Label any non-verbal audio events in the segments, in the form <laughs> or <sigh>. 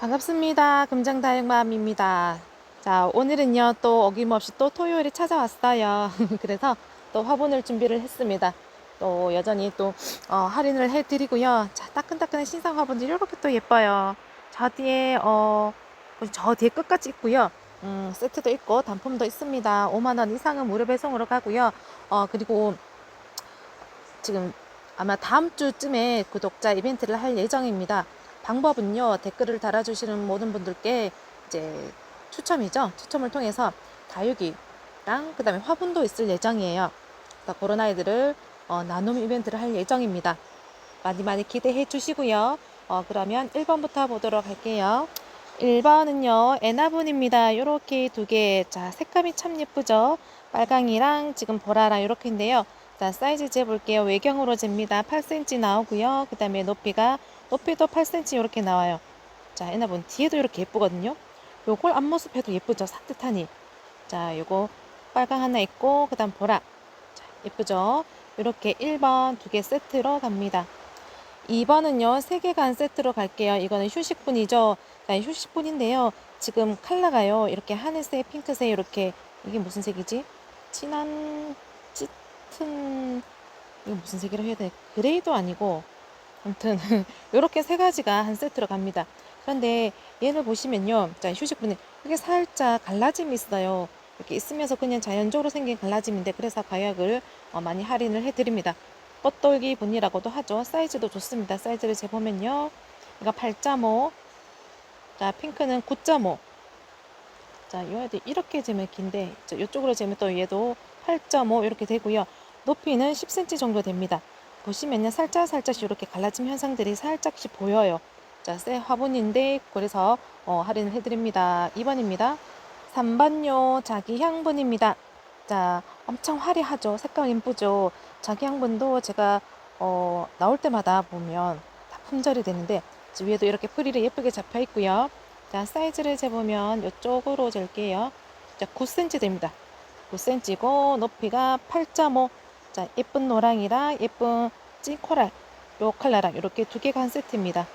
반갑습니다. 금장다육맘입니다. 자, 오늘은요, 또 어김없이 또 토요일이 찾아왔어요. <laughs> 그래서 또 화분을 준비를 했습니다. 또 여전히 또 어, 할인을 해드리고요. 자, 따끈따끈한 신상 화분들이 이렇게 또 예뻐요. 저 뒤에, 어, 저 뒤에 끝까지 있고요. 음, 세트도 있고 단품도 있습니다. 5만원 이상은 무료 배송으로 가고요. 어, 그리고 지금 아마 다음 주쯤에 구독자 이벤트를 할 예정입니다. 방법은요, 댓글을 달아주시는 모든 분들께 이제 추첨이죠. 추첨을 통해서 다육이랑 그 다음에 화분도 있을 예정이에요. 그러니까 그런 아이들을 어, 나눔 이벤트를 할 예정입니다. 많이 많이 기대해 주시고요. 어, 그러면 1번부터 보도록 할게요. 1번은요, 에나분입니다. 요렇게 두 개. 자, 색감이 참 예쁘죠? 빨강이랑 지금 보라랑 요렇게인데요. 자, 사이즈 재볼게요. 외경으로 잽니다. 8cm 나오고요. 그 다음에 높이가, 높이도 8cm 이렇게 나와요. 자, 에나분 뒤에도 이렇게 예쁘거든요. 요걸 앞모습 해도 예쁘죠? 산뜻하니. 자, 요거 빨강 하나 있고, 그 다음 보라. 자, 예쁘죠? 이렇게 1번 두 개 세트로 갑니다. 2번은요, 세 개가 한 세트로 갈게요. 이거는 휴식분이죠. 자, 휴식분인데요. 지금 컬러가요. 이렇게 하늘색, 핑크색, 이렇게. 이게 무슨 색이지? 진한, 짙은, 이거 무슨 색이라 해야 돼? 그레이도 아니고. 아무튼, <laughs> 이렇게 세 가지가 한 세트로 갑니다. 그런데 얘를 보시면요. 자, 휴식분이 이게 살짝 갈라짐이 있어요. 이렇게 있으면서 그냥 자연적으로 생긴 갈라짐인데, 그래서 가격을 어, 많이 할인을 해드립니다. 뻗돌기 분이라고도 하죠. 사이즈도 좋습니다. 사이즈를 재보면요. 이거 8.5. 자, 핑크는 9.5. 자, 이 아이들 이렇게 재면 긴데, 저 이쪽으로 재면 또 얘도 8.5 이렇게 되고요. 높이는 10cm 정도 됩니다. 보시면요. 살짝 살짝씩 이렇게 갈라짐 현상들이 살짝씩 보여요. 자, 새 화분인데, 그래서 어, 할인을 해드립니다. 2번입니다. 3번요. 자기 향분입니다. 자, 엄청 화려하죠. 색감 예쁘죠. 자기 향분도 제가 어, 나올 때마다 보면 다 품절이 되는데 위에도 이렇게 프릴이 예쁘게 잡혀 있고요. 자, 사이즈를 재보면 이쪽으로 잴게요. 자, 9cm 됩니다. 9cm고 높이가 8.5. 자, 예쁜 노랑이랑 예쁜 찐코랄 요 컬러랑 이렇게 두 개가 한 세트입니다.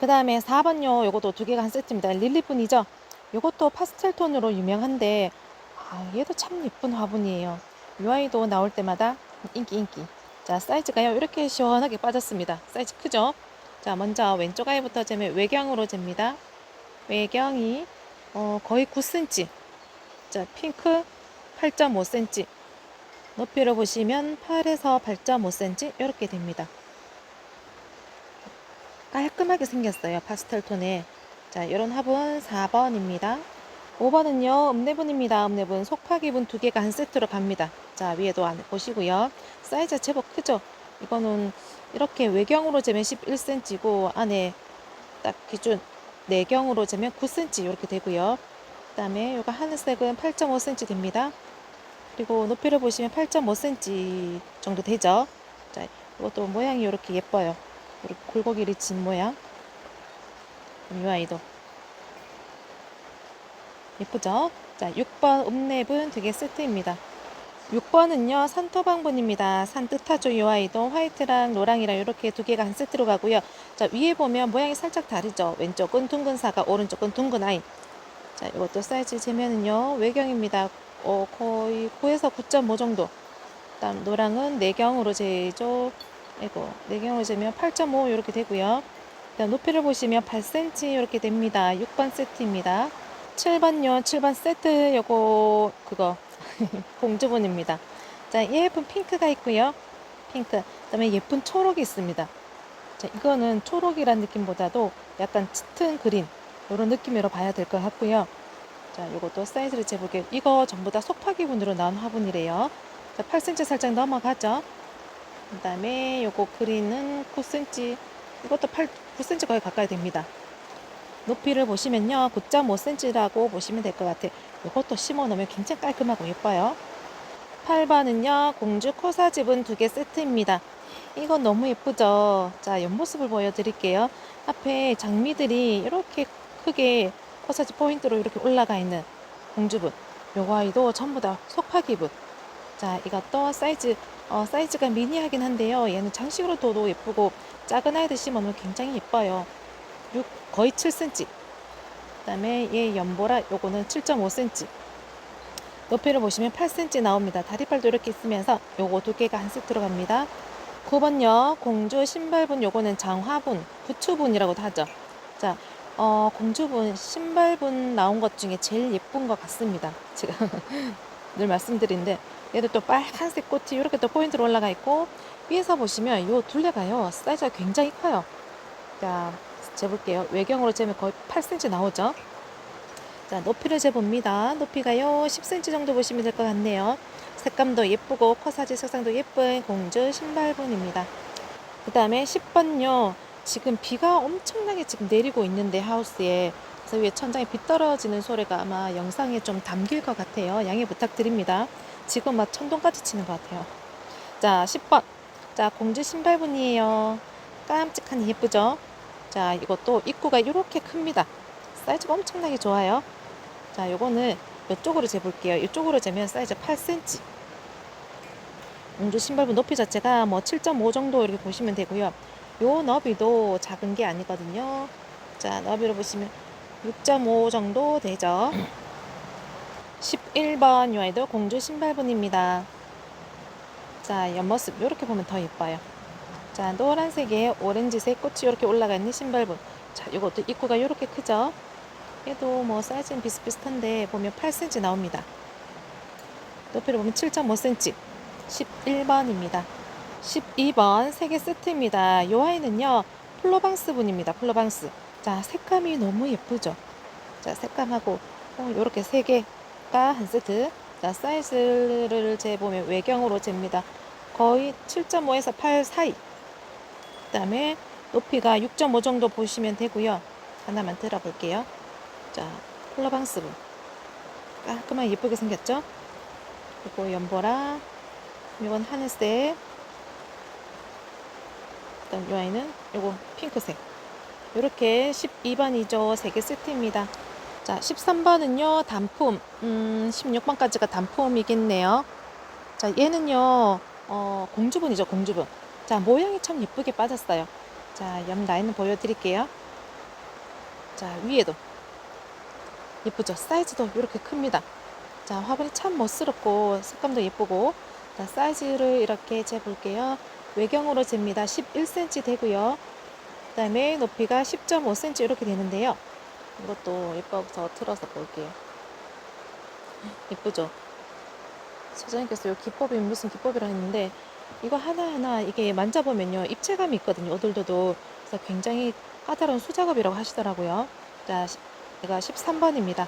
그 다음에 4번요. 요것도 두 개가 한 세트입니다. 릴리분이죠. 요것도 파스텔 톤으로 유명한데 아, 얘도 참 예쁜 화분이에요. 이 아이도 나올 때마다 인기 인기. 자, 사이즈가요. 이렇게 시원하게 빠졌습니다. 사이즈 크죠? 자, 먼저 왼쪽 아이부터 재면 외경으로 잽니다. 외경이 어, 거의 9cm. 자, 핑크 8.5cm. 높이를 보시면 8에서 8.5cm 이렇게 됩니다. 깔끔하게 생겼어요. 파스텔 톤에. 자, 이런 화분 4번입니다. 5번은요, 읍내분입니다. 읍내분 속파기분 두 개가 한 세트로 갑니다. 자, 위에도 안에 보시고요. 사이즈 제법 크죠? 이거는 이렇게 외경으로 재면 11cm고 안에 딱 기준 내경으로 재면 9cm 이렇게 되고요. 그 다음에 이거 하늘색은 8.5cm 됩니다. 그리고 높이를 보시면 8.5cm 정도 되죠. 자, 이것도 모양이 이렇게 예뻐요. 이렇게 골고기를 진 모양. 이 아이도 예쁘죠? 자, 6번 읍랩은 되게 세트입니다. 6번은요, 산토방분입니다. 산뜻하죠, 이 아이도. 화이트랑 노랑이랑 이렇게 두 개가 한 세트로 가고요. 자, 위에 보면 모양이 살짝 다르죠? 왼쪽은 둥근 사과, 오른쪽은 둥근 아이. 자, 이것도 사이즈 재면은요, 외경입니다. 어, 거의 9에서 9.5 정도. 그다음 노랑은 내경으로 재죠. 이거 내경으로 재면 8.5 이렇게 되고요. 그다음 높이를 보시면 8cm 이렇게 됩니다. 6번 세트입니다. 7번요. 7번 세트 요거 그거 <laughs> 공주분입니다. 자, 예쁜 핑크가 있고요. 핑크. 그다음에 예쁜 초록이 있습니다. 자, 이거는 초록이란 느낌보다도 약간 짙은 그린 이런 느낌으로 봐야 될 것 같고요. 자, 요것도 사이즈를 재볼게요. 이거 전부 다 속파기분으로 나온 화분이래요. 자, 8cm 살짝 넘어가죠. 그 다음에 요거 그린은 9cm. 이것도 8, 9cm 거의 가까이 됩니다. 높이를 보시면요. 9.5cm라고 보시면 될 것 같아요. 이것도 심어 놓으면 굉장히 깔끔하고 예뻐요. 8번은요. 공주 코사집은 두 개 세트입니다. 이건 너무 예쁘죠? 자, 옆모습을 보여드릴게요. 앞에 장미들이 이렇게 크게 코사집 포인트로 이렇게 올라가 있는 공주분. 요거 아이도 전부 다 속파 기분. 자, 이것도 사이즈, 어, 사이즈가 미니하긴 한데요. 얘는 장식으로 둬도 예쁘고 작은 아이들 심어놓으면 굉장히 예뻐요. 6, 거의 7cm. 그 다음에 얘 연보라 요거는 7.5cm. 높이를 보시면 8cm 나옵니다. 다리팔도 이렇게 있으면서 요거 두 개가 한 씩 들어갑니다. 9번요. 공주 신발분 요거는 장화분, 부추분이라고도 하죠. 자, 어, 공주분 신발분 나온 것 중에 제일 예쁜 것 같습니다. 지금 <laughs> 늘 말씀드린데 얘도 또 빨간색 꽃이 이렇게 또 포인트로 올라가 있고 위에서 보시면 요 둘레가요 사이즈가 굉장히 커요. 자, 재볼게요. 외경으로 재면 거의 8cm 나오죠. 자, 높이를 재봅니다. 높이가요 10cm 정도 보시면 될 것 같네요. 색감도 예쁘고 코사지 색상도 예쁜 공주 신발분입니다. 그 다음에 10번요. 지금 비가 엄청나게 지금 내리고 있는데 하우스에 그래서 위에 천장에 비 떨어지는 소리가 아마 영상에 좀 담길 것 같아요. 양해 부탁드립니다. 지금 막 천둥까지 치는 것 같아요. 자, 10번. 자, 공주 신발분이에요. 깜찍하니 예쁘죠? 자, 이것도 입구가 이렇게 큽니다. 사이즈가 엄청나게 좋아요. 자, 요거는 이쪽으로 재볼게요. 이쪽으로 재면 사이즈 8cm. 공주 신발분 높이 자체가 뭐 7.5 정도 이렇게 보시면 되고요. 요 너비도 작은 게 아니거든요. 자, 너비로 보시면 6.5 정도 되죠. 11번 요 아이도 공주 신발분입니다. 자, 옆모습 이렇게 보면 더 예뻐요. 자, 노란색에 오렌지색 꽃이 이렇게 올라가 있는 신발분. 자, 이것도 입구가 이렇게 크죠? 얘도 뭐 사이즈는 비슷비슷한데 보면 8cm 나옵니다. 높이를 보면 7.5cm. 11번입니다. 12번 세 개 세트입니다. 이 아이는요, 플로방스 분입니다. 플로방스. 자, 색감이 너무 예쁘죠? 자, 색감하고 어, 이렇게 세 개가 한 세트. 자, 사이즈를 재보면 외경으로 잽니다. 거의 7.5에서 8 사이. 그 다음에 높이가 6.5 정도 보시면 되고요. 하나만 들어볼게요. 자, 플로방스 분. 깔끔하게 예쁘게 생겼죠? 그리고 연보라. 이건 하늘색. 그다음 이 아이는 요거 핑크색. 이렇게 12번이죠. 3개 세트입니다. 자, 13번은요. 단품. 음, 16번까지가 단품이겠네요. 자, 얘는요. 어, 공주분이죠. 공주분. 자, 모양이 참 예쁘게 빠졌어요. 자, 옆 라인을 보여드릴게요. 자, 위에도 예쁘죠? 사이즈도 이렇게 큽니다. 자, 화분이 참 멋스럽고 색감도 예쁘고 자, 사이즈를 이렇게 재볼게요. 외경으로 잽니다. 11cm 되고요. 그 다음에 높이가 10.5cm 이렇게 되는데요. 이것도 예뻐서 틀어서 볼게요. 예쁘죠? 소장님께서 이 기법이 무슨 기법이라 했는데 이거 하나하나 이게 만져보면요 입체감이 있거든요 오돌도도 그래서 굉장히 까다로운 수작업이라고 하시더라고요 자 제가 13번입니다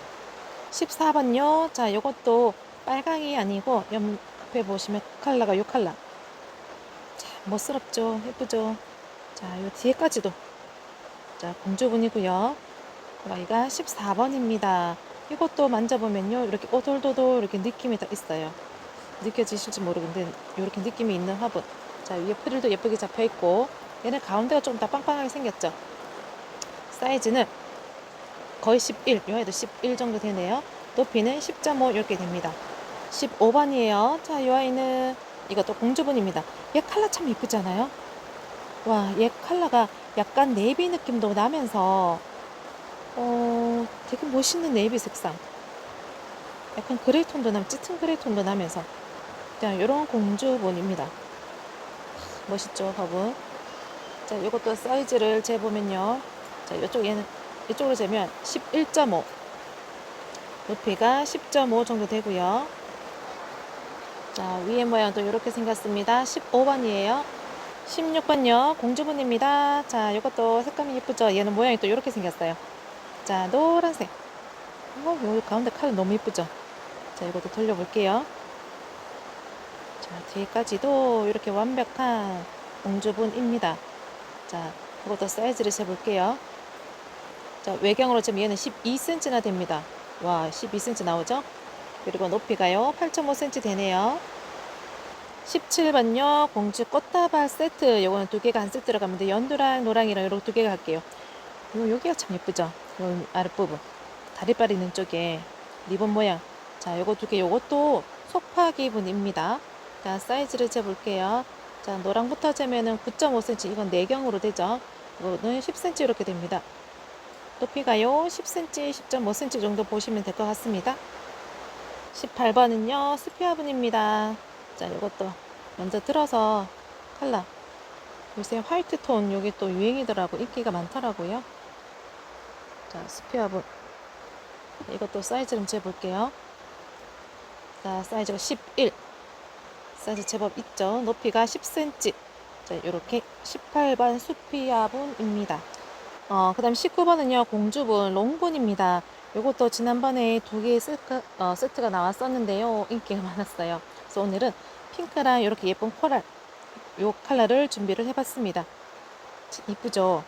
14번요 자 이것도 빨강이 아니고 옆에 보시면 컬러가 요자 멋스럽죠? 예쁘죠? 자 요 뒤에까지도. 자 공주분이고요. 여기가 14번입니다. 이것도 만져보면요 이렇게 오돌도돌 이렇게 느낌이 딱 있어요. 느껴지실지 모르겠는데 이렇게 느낌이 있는 화분. 자 위에 프릴도 예쁘게 잡혀 있고 얘는 가운데가 좀더 빵빵하게 생겼죠? 사이즈는 거의 11 요아이도 11 정도 되네요. 높이는 10.5 이렇게 됩니다. 15번이에요. 자이 아이는 이것도 공주분입니다 얘 컬러 참 예쁘잖아요 와 얘 컬러가 약간 네이비 느낌도 나면서 어 되게 멋있는 네이비 색상 약간 그레이 톤도 남 짙은 그레이 톤도 나면서 자, 이런 공주분입니다. 멋있죠, 화분. 자, 이것도 사이즈를 재보면요. 자, 이쪽 얘는 이쪽으로 재면 11.5. 높이가 10.5 정도 되고요. 자, 위에 모양도 이렇게 생겼습니다. 15번이에요. 16번요. 공주분입니다. 자, 이것도 색감이 예쁘죠? 얘는 모양이 또 이렇게 생겼어요. 자, 노란색. 어, 여기 가운데 칼 너무 예쁘죠? 자, 이것도 돌려볼게요. 자, 뒤에까지도 이렇게 완벽한 공주분입니다. 자, 이것도 사이즈를 재볼게요. 자, 외경으로 재면 얘는 12cm나 됩니다. 와, 12cm 나오죠? 그리고 높이가요, 8.5cm 되네요. 17번요, 공주 꽃다발 세트. 요거는 두 개가 한 세트 들어가는데, 연두랑 노랑이랑 이렇게 두 개가 할게요. 요, 여기가 참 예쁘죠? 요 아랫부분. 다리빨 있는 쪽에 리본 모양. 자, 요거 두 개, 요것도 속파기분입니다. 자, 사이즈를 재볼게요. 자, 노랑부터 재면은 9.5cm, 이건 내경으로 되죠. 이거는 10cm 이렇게 됩니다. 높이가요 10cm, 10.5cm 정도 보시면 될 것 같습니다. 18번은요 스피아분입니다. 자 이것도 먼저 들어서 컬러 요새 화이트 톤 요게 또 유행이더라고 인기가 많더라고요. 자 스피아분 이것도 사이즈 좀 재볼게요. 자 사이즈가 11 사이즈 제법 있죠. 높이가 10cm. 자 이렇게 18번 수피아분입니다. 어, 그 다음 19번은요, 공주분, 롱분입니다. 요것도 지난번에 두 개의 세트, 어, 세트가 나왔었는데요. 인기가 많았어요. 그래서 오늘은 핑크랑 이렇게 예쁜 코랄, 요 컬러를 준비를 해봤습니다. 치- 이쁘죠?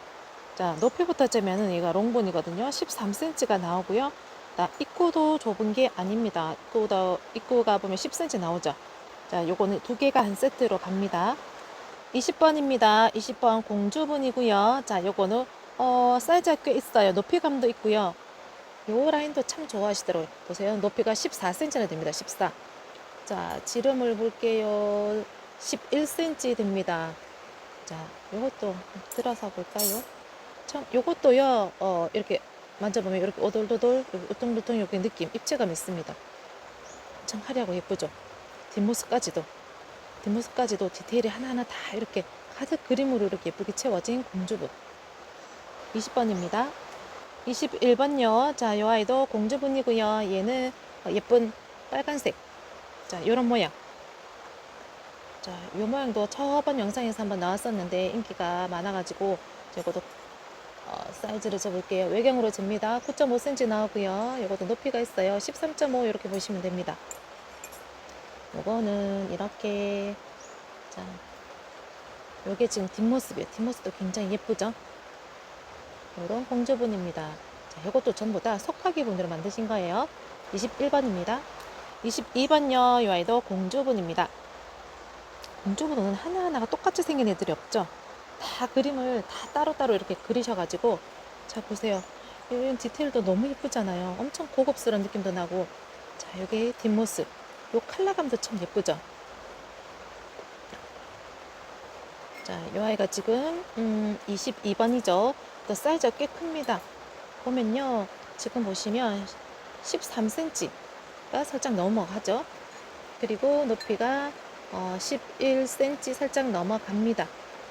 자, 높이부터 재면은 얘가 롱분이거든요. 13cm가 나오고요. 나 입구도 좁은 게 아닙니다. 입구도, 입구가 보면 10cm 나오죠. 자, 요거는 두 개가 한 세트로 갑니다. 20번입니다. 20번 공주분이고요. 자, 요거는 어, 사이즈가 꽤 있어요. 높이감도 있고요. 요 라인도 참 좋아하시더라고요. 보세요. 높이가 14cm나 됩니다. 14. 자, 지름을 볼게요. 11cm 됩니다. 자, 요것도 들어서 볼까요? 참, 요것도요, 어, 이렇게 만져보면 이렇게 오돌도돌, 우퉁우퉁 이렇게 느낌, 입체감 있습니다. 참 화려하고 예쁘죠? 뒷모습까지도. 뒷모습까지도 디테일이 하나하나 다 이렇게 가득 그림으로 이렇게 예쁘게 채워진 공주분. 20번입니다. 21번요. 자, 요 아이도 공주분이고요. 얘는 어, 예쁜 빨간색. 자, 요런 모양. 자, 요 모양도 저번 영상에서 한번 나왔었는데 인기가 많아가지고 이것도 어, 사이즈를 재볼게요. 외경으로 잽니다. 9.5cm 나오고요. 요것도 높이가 있어요. 13.5 이렇게 보시면 됩니다. 요거는 이렇게 자, 요게 지금 뒷모습이에요. 뒷모습도 굉장히 예쁘죠? 이런 공주분입니다. 자, 이것도 전부 다 속하기 분으로 만드신 거예요. 21번입니다. 22번요. 이 아이도 공주분입니다. 공주분은 하나하나가 똑같이 생긴 애들이 없죠. 다 그림을 다 따로따로 이렇게 그리셔가지고 자 보세요. 이런 디테일도 너무 예쁘잖아요. 엄청 고급스러운 느낌도 나고 자 여기 뒷모습 요 컬러감도 참 예쁘죠. 자, 이 아이가 지금 음, 22번이죠. 또 사이즈가 꽤 큽니다. 보면요, 지금 보시면 13cm가 살짝 넘어가죠. 그리고 높이가 어, 11cm 살짝 넘어갑니다.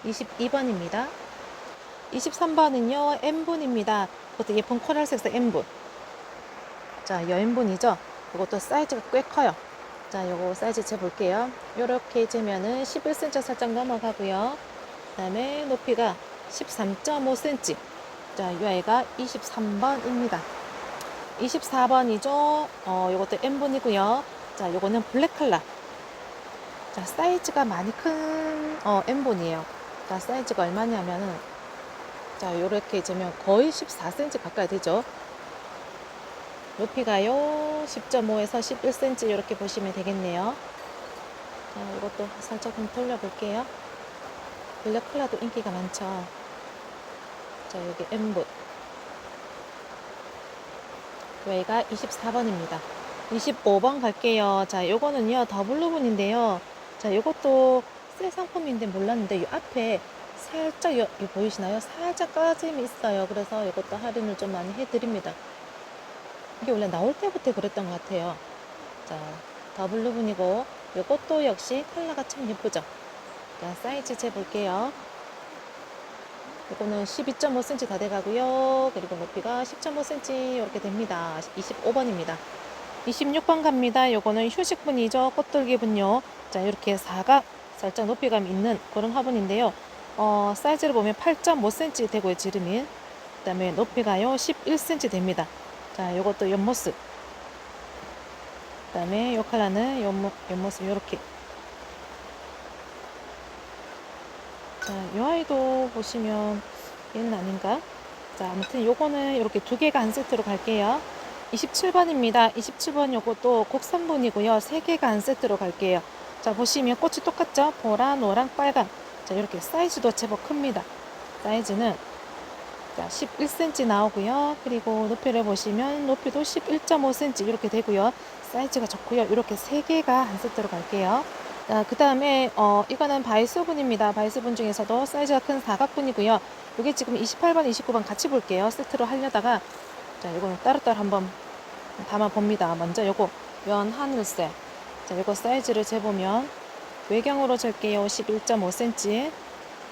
22번입니다. 23번은요, M분입니다. 그것도 예쁜 코랄 색상 M분. 자, 여인분이죠. 이것도 사이즈가 꽤 커요. 자, 요거 사이즈 재볼게요. 요렇게 재면은 11cm 살짝 넘어가고요. 그 다음에 높이가 13.5cm. 자, 이 아이가 23번입니다. 24번이죠. 어, 요것도 M분이고요. 자, 요거는 블랙 컬러. 자, 사이즈가 많이 큰, 어, M분이에요. 자, 사이즈가 얼마냐면은, 자, 요렇게 재면 거의 14cm 가까이 되죠. 높이가요 10.5에서 11cm 이렇게 보시면 되겠네요. 자, 이것도 살짝 좀 돌려볼게요. 블랙 컬러도 인기가 많죠. 자, 여기 M붓. 여기가 24번입니다. 25번 갈게요. 자, 요거는요, 더블루분인데요. 자, 요것도 새 상품인데 몰랐는데, 이 앞에 살짝, 요, 요 보이시나요? 살짝 까짐이 있어요. 그래서 이것도 할인을 좀 많이 해드립니다. 이게 원래 나올 때부터 그랬던 것 같아요. 자, 더블루분이고, 요것도 역시 컬러가 참 예쁘죠? 자, 사이즈 재볼게요. 이거는 12.5cm 다 돼가고요. 그리고 높이가 10.5cm 이렇게 됩니다. 25번입니다. 26번 갑니다. 요거는 휴식분이죠. 꽃돌기분요. 자, 이렇게 사각 살짝 높이감 있는 그런 화분인데요. 어, 사이즈를 보면 8.5cm 되고요. 지름이. 그 다음에 높이가요. 11cm 됩니다. 자, 요것도 옆모습. 그 다음에 요 컬러는 옆모, 옆모습 요렇게. 자, 요 아이도 보시면 얘는 아닌가? 자, 아무튼 요거는 이렇게 두 개가 한 세트로 갈게요. 27번입니다. 27번 요것도 국산분이고요. 세 개가 한 세트로 갈게요. 자, 보시면 꽃이 똑같죠? 보라, 노랑, 빨강. 자, 이렇게 사이즈도 제법 큽니다. 사이즈는 자, 11cm 나오고요. 그리고 높이를 보시면 높이도 11.5cm 이렇게 되고요. 사이즈가 좋고요. 이렇게 세 개가 한 세트로 갈게요. 자, 그 다음에 어, 이거는 바이스분입니다. 바이스분 중에서도 사이즈가 큰 사각분이고요. 이게 지금 28번, 29번 같이 볼게요. 세트로 하려다가 자, 이거는 따로따로 한번 담아 봅니다. 먼저 요거 면 하늘색. 자, 요거 사이즈를 재보면 외경으로 절게요. 11.5cm.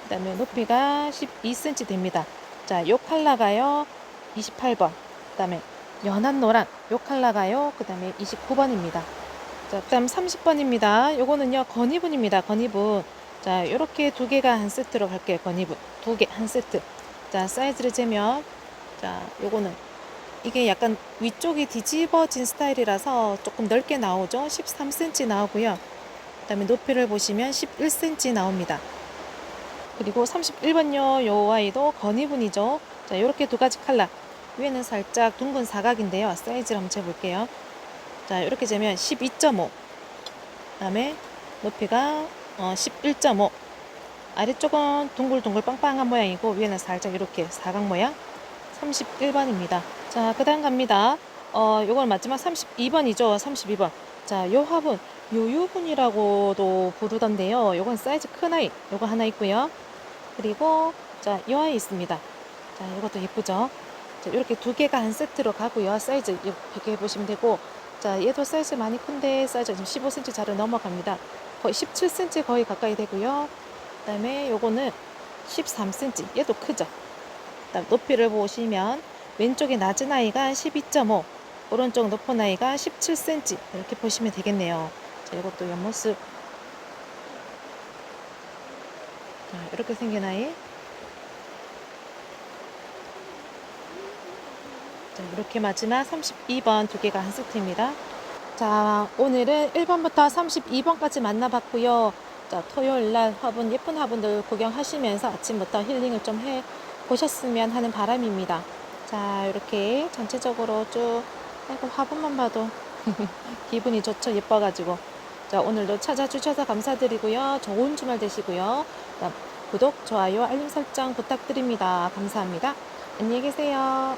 그 다음에 높이가 12cm 됩니다. 자, 요 컬러가요. 28번. 그 다음에 연한 노란. 요 컬러가요. 그 다음에 29번입니다. 자, 그다음 30번입니다. 요거는요 건이분입니다. 건이분. 자, 요렇게 두 개가 한 세트로 갈게요. 건이분 두 개 한 세트. 자, 사이즈를 재면 자, 요거는 이게 약간 위쪽이 뒤집어진 스타일이라서 조금 넓게 나오죠. 13cm 나오고요. 그다음에 높이를 보시면 11cm 나옵니다. 그리고 31번요 요 아이도 건이분이죠. 자, 요렇게 두 가지 컬러. 위에는 살짝 둥근 사각인데요. 사이즈를 한번 재볼게요. 자, 이렇게 재면 12.5. 그다음에 높이가 어, 11.5. 아래쪽은 둥글둥글 빵빵한 모양이고 위에는 살짝 이렇게 사각 모양. 31번입니다. 자, 그 다음 갑니다. 어, 요건 마지막 32번이죠. 32번. 자, 요 화분 요유분이라고도 부르던데요. 요건 사이즈 큰 아이. 요거 하나 있고요. 그리고 자, 요 아이 있습니다. 자, 이것도 예쁘죠? 자, 이렇게 두 개가 한 세트로 가고요. 사이즈 이렇게 보시면 되고 자, 얘도 사이즈 많이 큰데 사이즈가 지금 15cm 자를 넘어갑니다. 거의 17cm 거의 가까이 되고요. 그다음에 요거는 13cm. 얘도 크죠. 그다음 높이를 보시면 왼쪽에 낮은 아이가 12.5, 오른쪽 높은 아이가 17cm 이렇게 보시면 되겠네요. 자, 이것도 옆모습. 자, 이렇게 생긴 아이. 자, 이렇게 마지막 32번 두 개가 한 세트입니다. 자, 오늘은 1번부터 32번까지 만나봤고요. 자, 토요일 날 화분, 예쁜 화분들 구경하시면서 아침부터 힐링을 좀 해 보셨으면 하는 바람입니다. 자, 이렇게 전체적으로 쭉, 아이고, 화분만 봐도 <laughs> 기분이 좋죠. 예뻐가지고. 자, 오늘도 찾아주셔서 감사드리고요. 좋은 주말 되시고요. 구독, 좋아요, 알림 설정 부탁드립니다. 감사합니다. 안녕히 계세요.